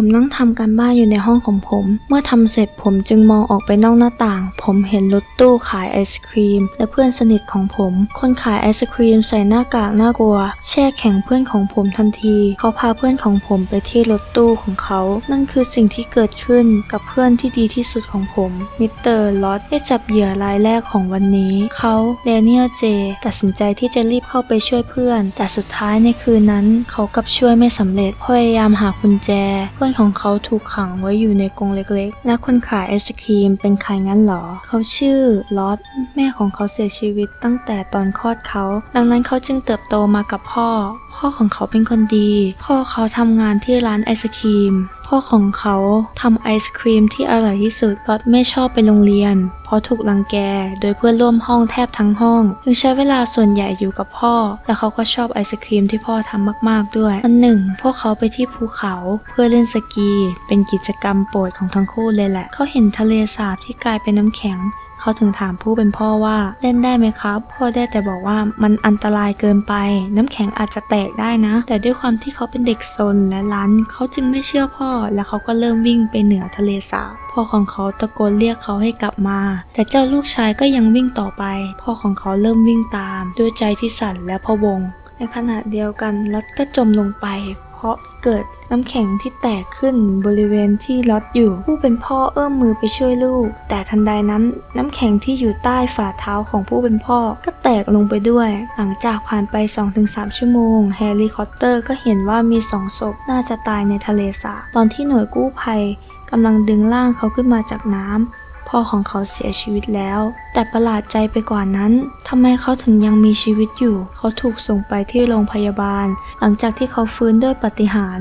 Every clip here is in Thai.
ผมนั่งทำการบ้านอยู่ในห้องของผม เมื่อทำเสร็จผมจึงมองออกไปนอกหน้าต่าง ผมเห็นรถตู้ขายไอศครีม และเพื่อนสนิทของผม คนขายไอศครีมใส่หน้ากากน่ากลัว แช่แข็งเพื่อนของผมทันที เขาพาเพื่อนของผมไปที่รถตู้ของเขา นั่นคือสิ่งที่เกิดขึ้นกับเพื่อนที่ดีที่สุดของผม มิสเตอร์ลอตได้จับเหยื่อรายแรกของวันนี้ เขาเดเนียลเจ ตัดสินใจที่จะรีบเข้าไปช่วยเพื่อน แต่สุดท้ายในคืนนั้น เขากลับช่วยไม่สำเร็จพยายามหากุญแจเพื่อนของเขาถูกขังไว้อยู่ในกรงเล็กๆ และคนขายไอศครีมเป็นใครงั้นเหรอ เขาชื่อลอตแม่ของเขาเสียชีวิตตั้งแต่ตอนคลอดเขา ดังนั้นเขาจึงเติบโตมากับพ่อ พ่อของเขาเป็นคนดี พ่อเขาทำงานที่ร้านไอศครีม พ่อของเขาทำไอศครีมที่อร่อยที่สุดก็ไม่ชอบไปโรงเรียน เพราะถูกลังแกโดยเพื่อนร่วมห้องแทบทั้งห้องจึงใช้เวลาส่วนใหญ่อยู่กับพ่อ และเขาก็ชอบไอศครีมที่พ่อทำมาก ๆด้วยวันหนึ่ง พวกเขาไปที่ภูเขาเพื่อเล่นสกี เป็นกิจกรรมโปรดของทั้งคู่เลยแหละ เขาเห็นทะเลสาบที่กลายเป็นน้ำแข็ง เขาถึงถามผู้เป็นพ่อว่าเล่นได้ไหมครับ พ่อได้แต่บอกว่ามันอันตรายเกินไป น้ำแข็งอาจจะแตกได้นะ แต่ด้วยความที่เขาเป็นเด็กซนและรั้นเขาจึงไม่เชื่อพ่อ และเขาก็เริ่มวิ่งไปเหนือทะเลสาบพ่อของเขาตะโกนเรียกเขาให้กลับมา แต่เจ้าลูกชายก็ยังวิ่งต่อไป พ่อของเขาเริ่มวิ่งตาม ด้วยใจที่สั่นและพะวง ในขณะเดียวกันล็อตก็จมลงไป เพราะเกิด น้ำแข็งที่แตกขึ้นบริเวณที่ล็อตอยู่ ผู้เป็นพ่อเอื้อมมือไปช่วยลูก แต่ทันใดนั้นน้ำแข็งที่อยู่ใต้ฝ่าเท้าของผู้เป็นพ่อ ก็แตกลงไปด้วย หลังจากผ่านไป 2-3 ชั่วโมง แฮร์รี่คอตเตอร์ก็เห็นว่ามีสองศพน่าจะตายในทะเลสาบตอนที่หน่วยกู้ภัยกำลังดึงร่างเขาขึ้นมาจากน้ำพ่อของเขาเสียชีวิตแล้ว แต่ประหลาดใจไปกว่านั้น ทำไมเขาถึงยังมีชีวิตอยู่ เขาถูกส่งไปที่โรงพยาบาล หลังจากที่เขาฟื้นด้วยปฏิหาร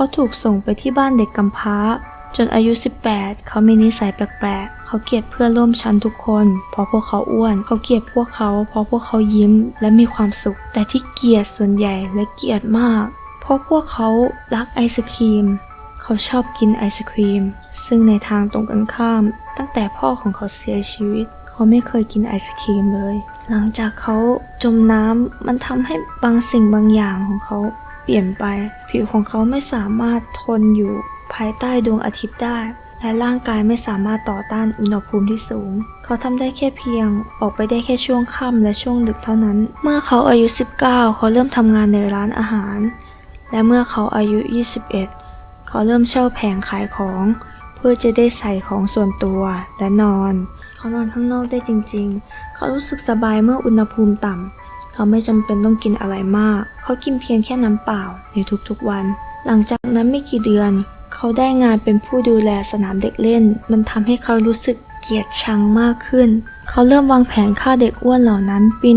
เขาถูกส่งไปที่บ้านเด็กกำพร้า จนอายุ 18 เขามีนิสัยแปลกๆ เขาเกลียดเพื่อนร่วมชั้นทุกคน เพราะพวกเขาอ้วน เขาเกลียดพวกเขา เพราะพวกเขายิ้มและมีความสุข แต่ที่เกลียดส่วนใหญ่และเกลียดมาก เพราะพวกเขารักไอศครีม เขาชอบกินไอศครีม ซึ่งในทางตรงกันข้าม ตั้งแต่พ่อของเขาเสียชีวิตเขาไม่เคยกินไอศครีมเลย หลังจากเขาจมน้ำมันทำให้บางสิ่งบางอย่างของเขา ปลี่ยนไป ผิวของเขาไม่สามารถทนอยู่ภายใต้ดวงอาทิตย์ได้ และร่างกายไม่สามารถต่อต้านอุณหภูมิที่สูง เขาทำได้แค่เพียง ออกไปได้แค่ช่วงค่ำและช่วงดึกเท่านั้น เมื่อเขาอายุ 19 เขาเริ่มทำงานในร้านอาหาร และเมื่อเขาอายุ 21 เขาเริ่มเช่าแผงขายของ เพื่อจะได้ใส่ของส่วนตัวและนอน เขานอนข้างนอกได้จริง ๆ เขารู้สึกสบายเมื่ออุณหภูมิต่ำ เขาไม่จำเป็นต้องกินอะไรมาก เขากินเพียงแค่น้ำเปล่าในทุกๆวัน หลังจากนั้นไม่กี่เดือน เขาได้งานเป็นผู้ดูแลสนามเด็กเล่น มันทำให้เขารู้สึกเกลียดชังมากขึ้น เขาเริ่มวางแผนฆ่าเด็กอ้วนเหล่านั้นปี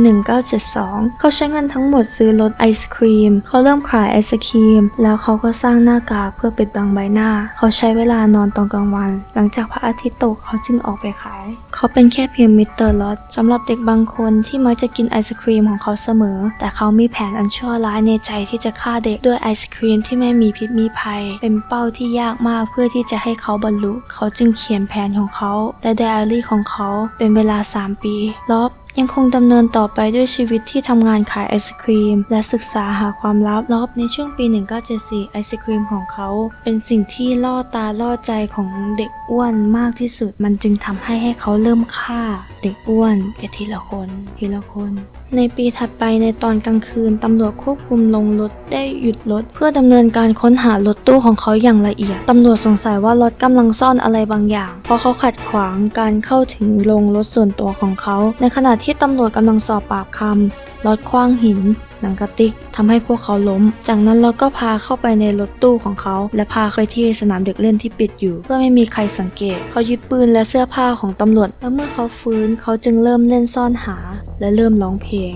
1972 เขาใช้เงินทั้งหมดซื้อรถไอศครีม เขาเริ่มขายไอศครีม แล้วเขาก็สร้างหน้ากากเพื่อปิดบังใบหน้า เขาใช้เวลานอนตอนกลางวัน หลังจากพระอาทิตย์ตกเขาจึงออกไปขาย เขาเป็นแค่เพียงมิสเตอร์ลอตสำหรับเด็กบางคนที่มักจะกินไอศครีมของเขาเสมอ แต่เขามีแผนอันชั่วร้ายในใจที่จะฆ่าเด็กด้วยไอศครีมที่ไม่มีพิษมีภัย เป็นเป้าที่ยากมากเพื่อที่จะให้เขาบรรลุ เขาจึงเขียนแผนของเขาและไดอารี่ของเขาเป็นเวลา3 ปี ลอบยังคงดำเนินต่อไปด้วยชีวิตที่ทำงานขายไอศครีม และศึกษาหาความลับลอบในช่วงปี 1974 ไอศครีมของเขา เป็นสิ่งที่ล่อตาล่อใจของเด็กอ้วนมากที่สุด มันจึงทำให้ให้เขาเริ่มฆ่า เด็กอ้วนไปทีละคน ทีละคน ในปีถัดไปในตอนกลางคืน ตำรวจควบคุมลงรถได้หยุดรถเพื่อดำเนินการค้นหารถตู้ของเขาอย่างละเอียด ตำรวจสงสัยว่ารถกำลังซ่อนอะไรบางอย่าง เพราะเขาขัดขวางการเข้าถึงโรงรถส่วนตัวของเขา ในขณะที่ตำรวจกำลังสอบปากคำ รถคว้างหิน หนังกระติกทำให้พวกเขาล้ม จากนั้นเราก็พาเข้าไปในรถตู้ของเขา และพาไปที่สนามเด็กเล่นที่ปิดอยู่ เพื่อไม่มีใครสังเกต เขายึดปืนและเสื้อผ้าของตำรวจ และเมื่อเขาฟื้นเขาจึงเริ่มเล่นซ่อนหา และเริ่มร้องเพลง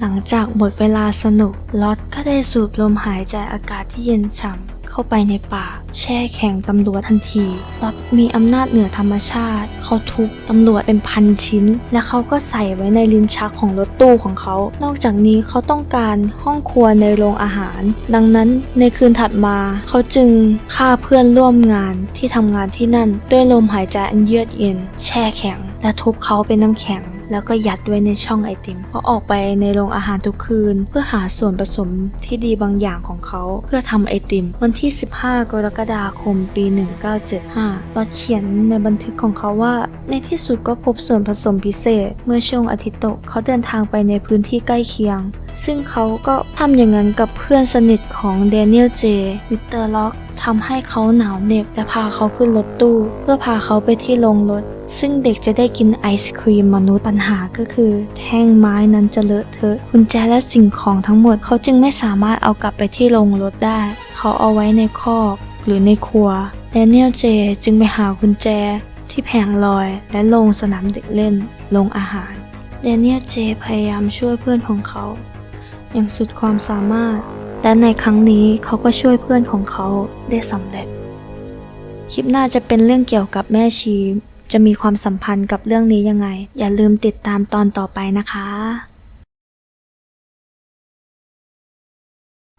หลังจากหมดเวลาสนุกลอตก็ได้สูดลมหายใจอากาศที่เย็นฉ่ำ เข้าไปในป่า แช่แข็งตำรวจทันทีลอตมีอำนาจเหนือธรรมชาติ เขาทุบตำรวจเป็นพันชิ้น และเขาก็ใส่ไว้ในลิ้นชักของรถตู้ของเขา นอกจากนี้เขาต้องการห้องครัวในโรงอาหาร ดังนั้นในคืนถัดมาเขาจึงฆ่าเพื่อนร่วมงานที่ทำงานที่นั่น ด้วยลมหายใจอันเยือกเย็น แช่แข็ง และทุบเขาเป็นน้ำแข็ง แล้วก็ยัดไว้ในช่องไอติมเขาออกไปในโรงอาหารทุกคืน เพื่อหาส่วนผสมที่ดีบางอย่างของเขาเพื่อทำไอติม วันที่ 15 กรกฎาคมปี 1975ลอดเขียนในบันทึกของเขาว่า ในที่สุดก็พบส่วนผสมพิเศษ เมื่อช่วงอาทิตย์ตกเขาเดินทางไปในพื้นที่ใกล้เคียง ซึ่งเขาก็ทำอย่างนั้นกับเพื่อนสนิทของเดนิเอลเจมิสเตอร์ล็อกทำให้เขาหนาวเหน็บและพาเขาขึ้นรถตู้ เพื่อพาเขาไปที่โรงรถ ซึ่งเด็กจะได้กินไอศครีมมนุษย์ปัญหาก็คือ แท่งไม้นั้นจะเลอะเทอะกุญแจและสิ่งของทั้งหมดเขาจึงไม่สามารถเอากลับไปที่โรงรถได้ เขาเอาไว้ในคอกหรือในครัวแดเนียลเจจึงไปหากุญแจที่แผงลอยและโรงสนามเด็กเล่นโรงอาหารแดเนียลเจพยายามช่วยเพื่อนของเขา อย่างสุดความสามารถ และในครั้งนี้เขาก็ช่วยเพื่อนของเขาได้สำเร็จ คลิปหน้าจะเป็นเรื่องเกี่ยวกับแม่ชี จะมีความสัมพันธ์กับเรื่องนี้ยังไง อย่าลืมติดตามตอนต่อไปนะคะ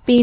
ปี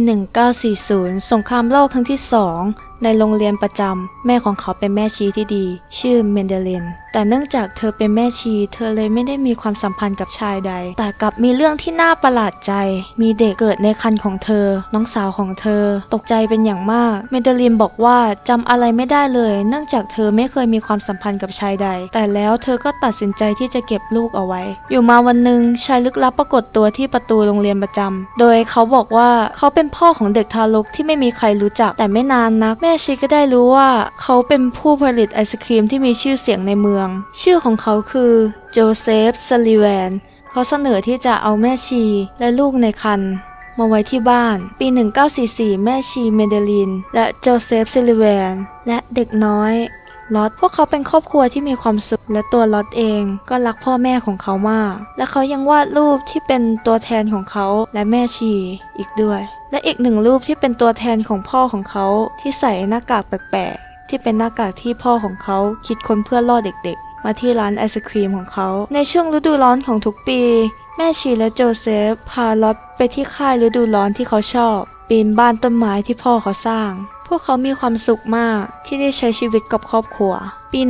1940 สงครามโลกครั้งที่สองในโรงเรียนประจำ แม่ของเขาเป็นแม่ชีที่ดี ชื่อเมนเดเลนแต่เนื่องจากเธอเป็นแม่ชี เธอเลยไม่ได้มีความสัมพันธ์กับชายใด แต่กลับมีเรื่องที่น่าประหลาดใจ มีเด็กเกิดในครรภ์ของเธอ น้องสาวของเธอ ตกใจเป็นอย่างมาก เมเดลินบอกว่าจำอะไรไม่ได้เลย เนื่องจากเธอไม่เคยมีความสัมพันธ์กับชายใด แต่แล้วเธอก็ตัดสินใจที่จะเก็บลูกเอาไว้ อยู่มาวันหนึ่งชายลึกลับปรากฏตัวที่ประตูโรงเรียนประจำโดยเขาบอกว่าเขาเป็นพ่อของเด็กทารกที่ไม่มีใครรู้จัก แต่ไม่นานนัก แม่ชีก็ได้รู้ว่า เขาเป็นผู้ผลิตไอศครีมที่มีชื่อเสียงในเมืองชื่อของเขาคือโจเซฟซาลิแวน เขาเสนอที่จะเอาแม่ชีและลูกในครรภ์มาไว้ที่บ้าน ปี 1944 แม่ชีเมเดลิน และโจเซฟซิลิแวน และเด็กน้อยลอตพวกเขาเป็นครอบครัวที่มีความสุข และตัวลอตเองก็รักพ่อแม่ของเขามาก และเขายังวาดรูปที่เป็นตัวแทนของเขาและแม่ชีอีกด้วย และอีกหนึ่งรูปที่เป็นตัวแทนของพ่อของเขาที่ใส่หน้ากากแปลกๆ ที่เป็นหน้ากากที่พ่อของเขาคิดค้นเพื่อล่อเด็กๆ มาที่ร้านไอศครีมของเขา ในช่วงฤดูร้อนของทุกปี แม่ชีและโจเซฟพาล็อตไปที่ค่ายฤดูร้อนที่เขาชอบ ปีนบ้านต้นไม้ที่พ่อเขาสร้าง พวกเขามีความสุขมากที่ได้ใช้ชีวิตกับครอบครัว ปี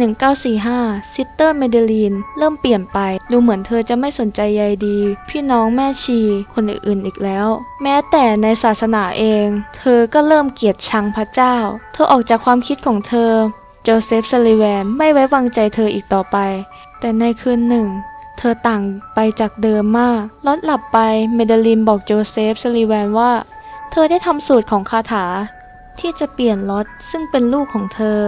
1945 ซิสเตอร์เมเดลีนเริ่มเปลี่ยนไป ดูเหมือนเธอจะไม่สนใจใยดี พี่น้องแม่ชีคนอื่นๆอีกแล้ว แม้แต่ในศาสนาเอง เธอก็เริ่มเกลียดชังพระเจ้า เธอออกจากความคิดของเธอ โจเซฟซาลิแวนไม่ไว้วางใจเธออีกต่อไป แต่ในคืนหนึ่งเธอต่างไปจากเดิมมากลดหลับไป เมเดลินบอกโจเซฟซาลิแวนว่า เธอได้ทำสูตรของคาถา ที่จะเปลี่ยนลอตซึ่งเป็นลูกของเธอ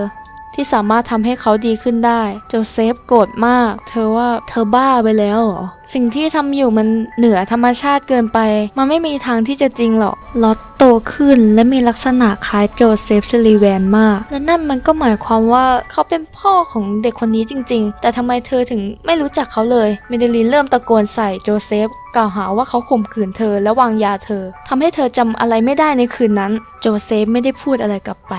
ที่สามารถทำให้เขาดีขึ้นได้ โจเซฟโกรธมาก เธอว่าเธอบ้าไปแล้วเหรอ สิ่งที่ทำอยู่มันเหนือธรรมชาติเกินไป มันไม่มีทางที่จะจริงหรอก ลอตโตขึ้นและมีลักษณะคล้ายโจเซฟซิลิแวนมาก และนั่นมันก็หมายความว่าเขาเป็นพ่อของเด็กคนนี้จริง ๆ แต่ทำไมเธอถึงไม่รู้จักเขาเลยเมเดลินเริ่มตะโกนใส่โจเซฟกล่าวหาว่าเขาข่มขืนเธอและวางยาเธอทำให้เธอจำอะไรไม่ได้ในคืนนั้น โจเซฟไม่ได้พูดอะไรกลับไป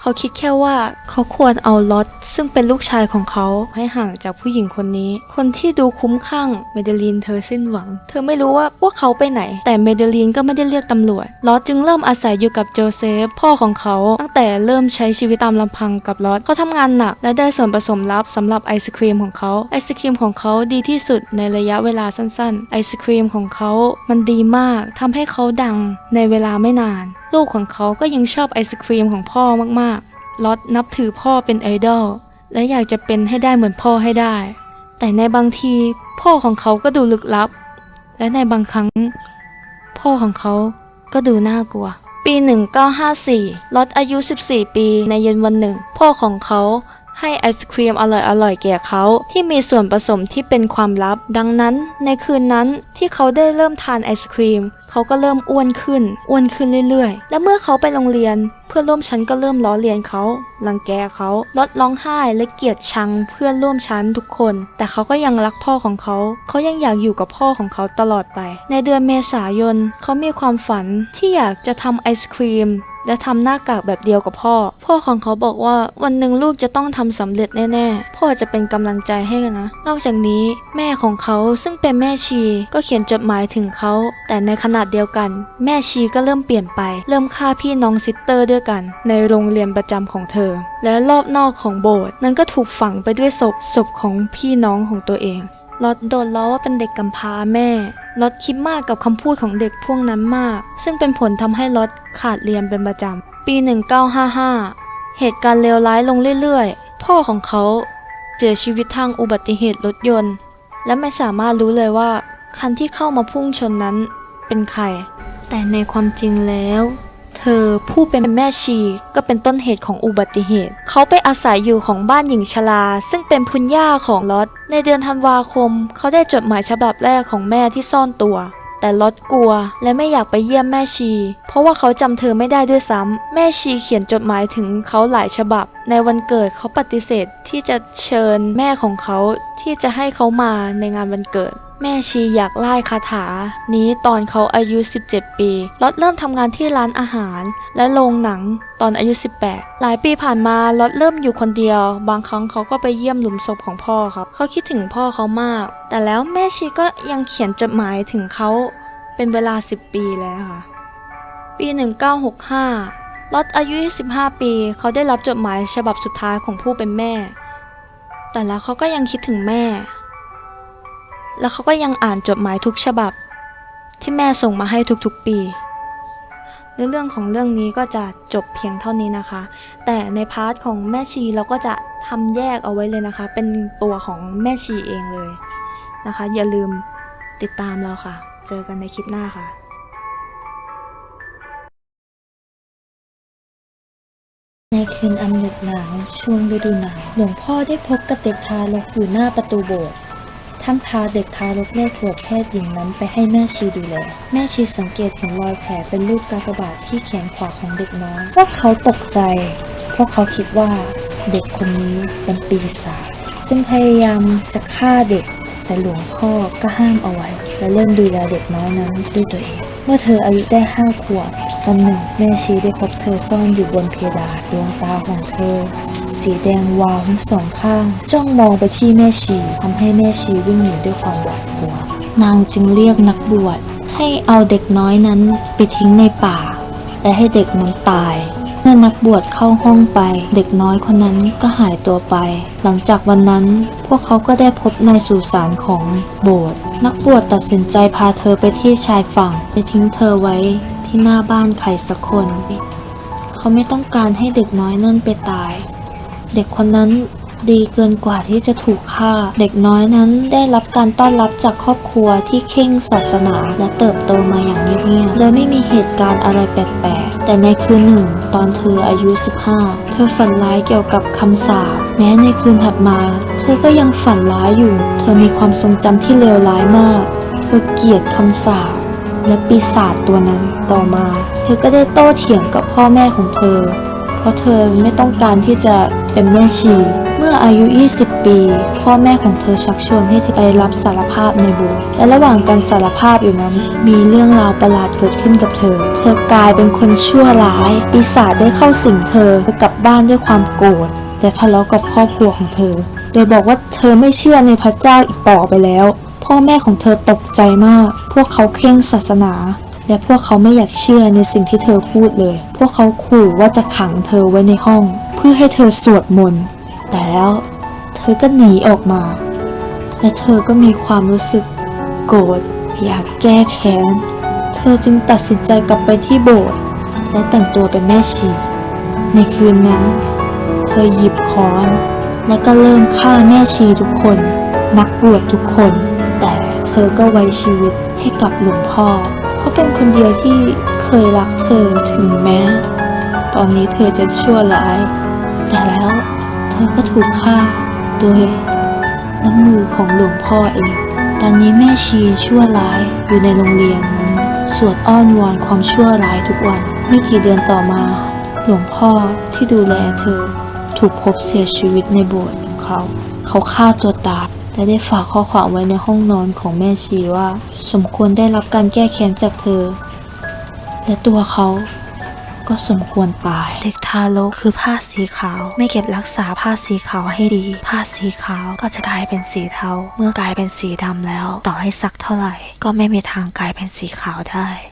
เขาคิดแค่ว่าเขาควรเอาลอตซึ่งเป็นลูกชายของเขาให้ห่างจากผู้หญิงคนนี้ คนที่ดูคุ้มข้างเมเดลีนเธอสิ้นหวัง เธอไม่รู้ว่าพวกเขาไปไหน แต่เมเดลีนก็ไม่ได้เรียกตำรวจลอตจึงเริ่มอาศัยอยู่กับโจเซฟพ่อของเขาตั้งแต่เริ่มใช้ชีวิตตามลำพังกับลอตเขาทำงานหนัก และได้ส่วนผสมลับสำหรับไอศครีมของเขาไอศครีมของเขาดีที่สุดในระยะเวลาสั้นๆ ไอศครีมของเขามันดีมากทำให้เขาดังในเวลาไม่นานลูกของเขาก็ยังชอบไอศครีมของพ่อมากๆลอตนับถือพ่อเป็นไอดอลและอยากจะเป็นให้ได้เหมือนพ่อให้ได้ แต่ในบางทีพ่อของเขาก็ดูลึกลับ และในบางครั้ง พ่อของเขาก็ดูน่ากลัว ปี 1954ลอตอายุ 14 ปีในเย็นวันหนึ่ง พ่อของเขา ให้ไอศครีมอร่อยๆแก่เขาที่มีส่วนผสมที่เป็นความลับ ดังนั้น ในคืนนั้นที่เขาได้เริ่มทานไอศครีม เขาก็เริ่มอ้วนขึ้น อ้วนขึ้นเรื่อยๆ และเมื่อเขาไปโรงเรียน เพื่อนร่วมชั้นก็เริ่มล้อเลียนเขารังแกเขาลดร้องไห้และเกลียดชังเพื่อนร่วมชั้นทุกคน แต่เขาก็ยังรักพ่อของเขา เขายังอยากอยู่กับพ่อของเขาตลอดไป ในเดือนเมษายน เขามีความฝันที่อยากจะทำไอศครีม และทำหน้ากากแบบเดียวกับพ่อ พ่อของเขาบอกว่าวันหนึ่งลูกจะต้องทำสำเร็จแน่ๆ พ่อจะเป็นกำลังใจให้นะ นอกจากนี้แม่ของเขาซึ่งเป็นแม่ชีก็เขียนจดหมายถึงเขา แต่ในขนาดเดียวกัน แม่ชีก็เริ่มเปลี่ยนไป เริ่มฆ่าพี่น้องซิสเตอร์ด้วยกัน ในโรงเรียนประจำของเธอ และรอบนอกของโบสถ์นั้นก็ถูกฝังไปด้วยศพศพของพี่น้องของตัวเอง ลอตโดนล้อว่าเป็นเด็กกำพร้าแม่ลอตคิดมากกับคำพูดของเด็กพวกนั้นมาก ซึ่งเป็นผลทำให้ลอตขาดเรียนเป็นประจำปี 1955 เหตุการณ์เลวร้ายลงเรื่อยๆ พ่อของเขาเสียชีวิตทางอุบัติเหตุรถยนต์ และไม่สามารถรู้เลยว่า คันที่เข้ามาพุ่งชนนั้นเป็นใคร แต่ในความจริงแล้ว ธอ ผู้เป็นแม่ชีก็เป็นต้นเหตุของอุบัติเหตุ เขาไปอาศัยอยู่ของบ้านหญิงชราซึ่งเป็นคุณย่าของลอตในเดือนธันวาคม เขาได้จดหมายฉบับแรกของแม่ที่ซ่อนตัวแต่ลอตกลัวและไม่อยากไปเยี่ยมแม่ชี เพราะว่าเขาจำเธอไม่ได้ด้วยซ้ำแม่ชีเขียนจดหมายถึงเขาหลายฉบับ ในวันเกิดเขาปฏิเสธที่จะเชิญแม่ของเขาที่จะให้เขามาในงานวันเกิด แม่ชีอยากไล่คาถา นี้ตอนเขาอายุ 17 ปีลอตเริ่มทำงานที่ร้านอาหาร และโรงหนังตอนอายุ 18 หลายปีผ่านมาลอตเริ่มอยู่คนเดียว บางครั้งเขาก็ไปเยี่ยมหลุมศพของพ่อครับ เขาคิดถึงพ่อเขามาก แต่แล้วแม่ชีก็ยังเขียนจดหมายถึงเขาเป็นเวลา 10 ปีแล้วค่ะ ปี 1965ลอตอายุ 25 ปี เขาได้รับจดหมายฉบับสุดท้ายของผู้เป็นแม่ แต่แล้วเขาก็ยังคิดถึงแม่ แล้วเขาก็ยังอ่านจดหมายทุกฉบับ ที่แม่ส่งมาให้ทุกๆปีในเรื่องของเรื่องนี้ก็จะจบเพียงเท่านี้นะคะ แต่ในพาร์ทของแม่ชีเราก็จะทำแยกเอาไว้เลยนะคะ เป็นตัวของแม่ชีเองเลยนะคะ อย่าลืมติดตามเราค่ะ เจอกันในคลิปหน้าค่ะในคืนอันหน็บหนาวช่วงฤดูหนาวหลวงพ่อได้พบกับเด็กทารกอยู่หน้าประตูโบสถ์ ท่านพาเด็กทารกเลขขวบแพทย์หญิงนั้นไปให้แม่ชีดูแล แม่ชีสังเกตเห็นรอยแผลเป็นรูปกากบาทที่แขนขวาของเด็กน้อยว่าเขาตกใจ เพราะเขาคิดว่าเด็กคนนี้เป็นปีศาจจึงพยายามจะฆ่าเด็ก แต่หลวงพ่อก็ห้ามเอาไว้ และเริ่มดูแลเด็กน้อยนั้นด้วยตัวเอง เมื่อเธออายุได้ห้าขวบ วันหนึ่งแม่ชีได้พบเธอซ่อนอยู่บนเพดานดวงตาของเธอ สีแดงวาวทั้งสองข้าง จ้องมองไปที่แม่ชีทำให้แม่ชีวิ่งหนีด้วยความหวาดกลัว นางจึงเรียกนักบวชให้เอาเด็กน้อยนั้นไปทิ้งในป่า และให้เด็กนั้นตาย เมื่อนักบวชเข้าห้องไป เด็กน้อยคนนั้นก็หายตัวไป หลังจากวันนั้น พวกเขาก็ได้พบในสุสานของโบสถ์นักบวชตัดสินใจพาเธอไปที่ชายฝั่งไปทิ้งเธอไว้ ที่หน้าบ้านใครสักคน เขาไม่ต้องการให้เด็กน้อยนั่นไปตาย เด็กคนนั้นดีเกินกว่าที่จะถูกฆ่า เด็กน้อยนั้นได้รับการต้อนรับจากครอบครัวที่เข่งศาสนาและเติบโตมาอย่างเงียบๆเลยไม่มีเหตุการณ์อะไรแปลกๆ แต่ในคืนหนึ่ง ตอนเธออายุ 15 เธอฝันร้ายเกี่ยวกับคำสาปแม้ในคืนถัดมา เธอก็ยังฝันร้ายอยู่ เธอมีความทรงจำที่เลวร้ายมาก เธอเกลียดคำสาป และปีศาจตัวนั้นต่อมา เธอก็ได้โต้เถียงกับพ่อแม่ของเธอ เพราะเธอไม่ต้องการที่จะเป็นแม่ชีเมื่ออายุ 20 ปี พ่อแม่ของเธอชักชวนให้เธอไปรับสารภาพในโบสถ์ และระหว่างการสารภาพอยู่นั้น มีเรื่องราวประหลาดเกิดขึ้นกับเธอ เธอกลายเป็นคนชั่วร้าย ปีศาจได้เข้าสิงเธอ เธอกลับบ้านด้วยความโกรธ และทะเลาะกับครอบครัวของเธอ โดยบอกว่าเธอไม่เชื่อในพระเจ้าอีกต่อไปแล้ว พ่อแม่ของเธอตกใจมาก พวกเขาเคร่งศาสนา และพวกเขาไม่อยากเชื่อในสิ่งที่เธอพูดเลย พวกเขาขู่ว่าจะขังเธอไว้ในห้อง เพื่อให้เธอสวดมนต์ แต่แล้วเธอก็หนีออกมา และเธอก็มีความรู้สึก โกรธอยากแก้แค้น เธอจึงตัดสินใจกลับไปที่โบสถ์และแต่งตัวเป็นแม่ชี ในคืนนั้น เธอหยิบค้อน และก็เริ่มฆ่าแม่ชีทุกคน นักบวชทุกคน อก็ไว้ชีวิตให้กับหลวงพ่อ เขาเป็นคนเดียวที่เคยรักเธอถึงแม้ ตอนนี้เธอจะชั่วร้าย แต่แล้วเธอก็ถูกฆ่าโดยน้ำมือของหลวงพ่อเอง ตอนนี้แม่ชีชั่วร้ายอยู่ในโรงเรียนนั้น สวดอ้อนวอนความชั่วร้ายทุกวัน ไม่กี่เดือนต่อมา หลวงพ่อที่ดูแลเธอ ถูกพบเสียชีวิตในโบสถ์ของเขา เขาฆ่าตัวตาย และได้ฝากข้อความไว้ในห้องนอนของแม่ชีว่า สมควรได้รับการแก้แค้นจากเธอ และตัวเขาก็สมควรตาย เด็กทารกคือผ้าสีขาว ไม่เก็บรักษาผ้าสีขาวให้ดี ผ้าสีขาวก็จะกลายเป็นสีเทา เมื่อกลายเป็นสีดำแล้ว ต่อให้ซักเท่าไหร่ ก็ไม่มีทางกลายเป็นสีขาวได้